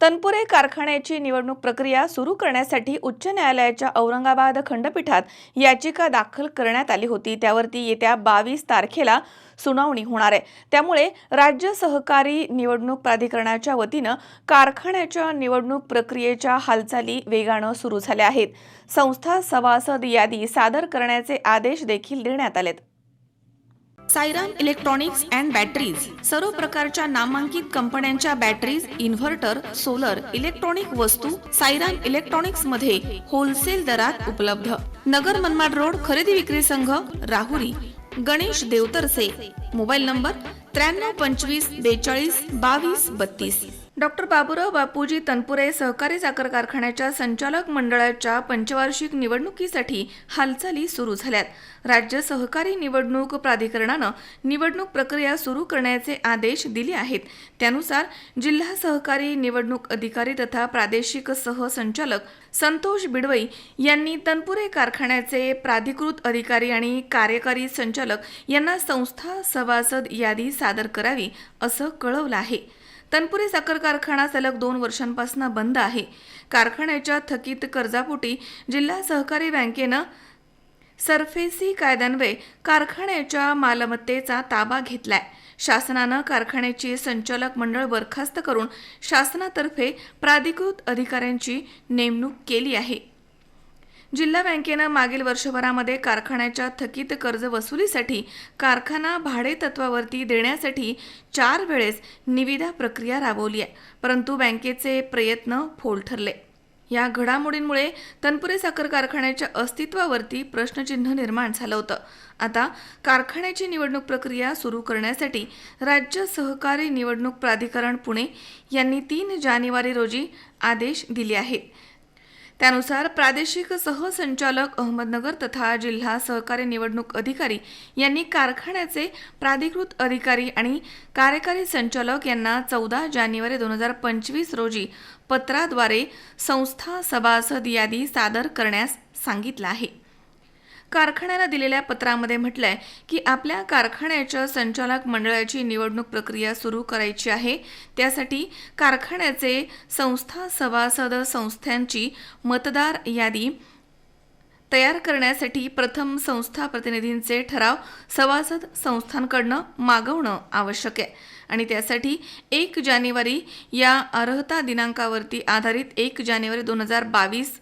तनपुरे कारखान्याची निवडणूक प्रक्रिया सुरू करण्यासाठी उच्च न्यायालयाच्या औरंगाबाद खंडपीठात याचिका दाखल करण्यात आली होती. त्यावरती येत्या बावीस तारखेला सुनावणी होणार आहे. त्यामुळे राज्य सहकारी निवडणूक प्राधिकरणाच्या वतीनं कारखान्याच्या निवडणूक प्रक्रियेच्या हालचाली वेगानं सुरू झाल्या आहेत. संस्था सभासद यादी सादर करण्याचे आदेश देखील देण्यात आलेत. सायराम इलेक्ट्रॉनिक्स अँड बॅटरीज सर्व प्रकारच्या नामांकित कंपन्यांच्या बॅटरीज इन्व्हर्टर सोलर इलेक्ट्रॉनिक वस्तू सायराम इलेक्ट्रॉनिक्समध्ये होलसेल दरात उपलब्ध. नगर मनमाड रोड खरेदी विक्री संघ राहुरी. गणेश देवतरसे. मोबाईल नंबर त्र्याण्णव पंचवीस बेचाळीस बावीस बत्तीस. डॉक्टर बाबूराव बापूजी तनपुरे सहकारी साखर कारखान्याच्या संचालक मंडळाच्या पंचवार्षिक निवडणुकीसाठी हालचाली सुरू झाल्यात. राज्य सहकारी निवडणूक प्राधिकरणानं निवडणूक प्रक्रिया सुरू करण्याचे आदेश दिले आहेत. त्यानुसार जिल्हा सहकारी निवडणूक अधिकारी तथा प्रादेशिक सहसंचालक संतोष बिडवई यांनी तनपुरे कारखान्याचे प्राधिकृत अधिकारी आणि कार्यकारी संचालक यांना संस्था सभासद यादी सादर करावी असं कळवलं आहे. तनपुरी साखर कारखाना सलग दोन वर्षांपासून बंद आहे. कारखान्याच्या थकीत कर्जापोटी जिल्हा सहकारी बँकेनं सरफेसी कायद्यान्वये कारखान्याच्या मालमत्तेचा ताबा घेतलाय. शासनानं कारखान्याची संचालक मंडळ बरखास्त करून शासनातर्फे प्राधिकृत अधिकाऱ्यांची नेमणूक केली आहे. जिल्हा बँकेनं मागील वर्षभरामध्ये कारखान्याच्या थकीत कर्ज वसुलीसाठी कारखाना भाडे तत्वावरती देण्यासाठी चार वेळेस निविदा प्रक्रिया राबवली आहे परंतु बँकेचे प्रयत्न फोल ठरले. या घडामोडींमुळे तनपुरे साखर कारखान्याच्या अस्तित्वावरती प्रश्नचिन्ह निर्माण झालं होतं. आता कारखान्याची निवडणूक प्रक्रिया सुरू करण्यासाठी राज्य सहकारी निवडणूक प्राधिकरण पुणे यांनी तीन जानेवारी रोजी आदेश दिले आहेत. त्यानुसार प्रादेशिक सहसंचालक अहमदनगर तथा जिल्हा सहकारी निवडणूक अधिकारी यांनी कारखान्याचे प्राधिकृत अधिकारी आणि कार्यकारी संचालक यांना चौदा जानेवारी दोन हजार पंचवीस रोजी पत्राद्वारे संस्था सभासद यादी सादर करण्यास सांगितलं आहे. कारखान्याला दिलेल्या पत्रामध्ये म्हटलंय की आपल्या कारखान्याच्या संचालक मंडळाची निवडणूक प्रक्रिया सुरू करायची आहे. त्यासाठी कारखान्याचे संस्था सभासद संस्थांची मतदार यादी तयार करण्यासाठी प्रथम संस्था प्रतिनिधींचे ठराव सभासद संस्थांकडनं मागवणं आवश्यक आहे. आणि त्यासाठी एक जानेवारी या अर्हता दिनांकावरती आधारित एक जानेवारी दोन हजार बावीस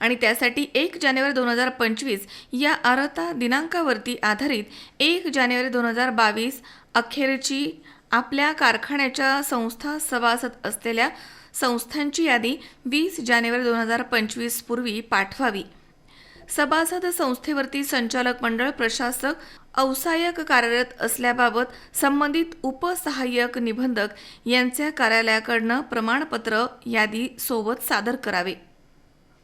आणि त्यासाठी एक जानेवारी दोन हजार पंचवीस या अर्हता दिनांकावरती आधारित एक जानेवारी दोन हजार बावीस अखेरची आपल्या कारखान्याच्या संस्था सभासद असलेल्या संस्थांची यादी वीस जानेवारी दोन हजार पंचवीस पूर्वी पाठवावी. सभासद संस्थेवरती संचालक मंडळ प्रशासक अवसायक कार्यरत असल्याबाबत संबंधित उपसहाय्यक निबंधक यांच्या कार्यालयाकडनं प्रमाणपत्र यादी सोबत सादर करावे.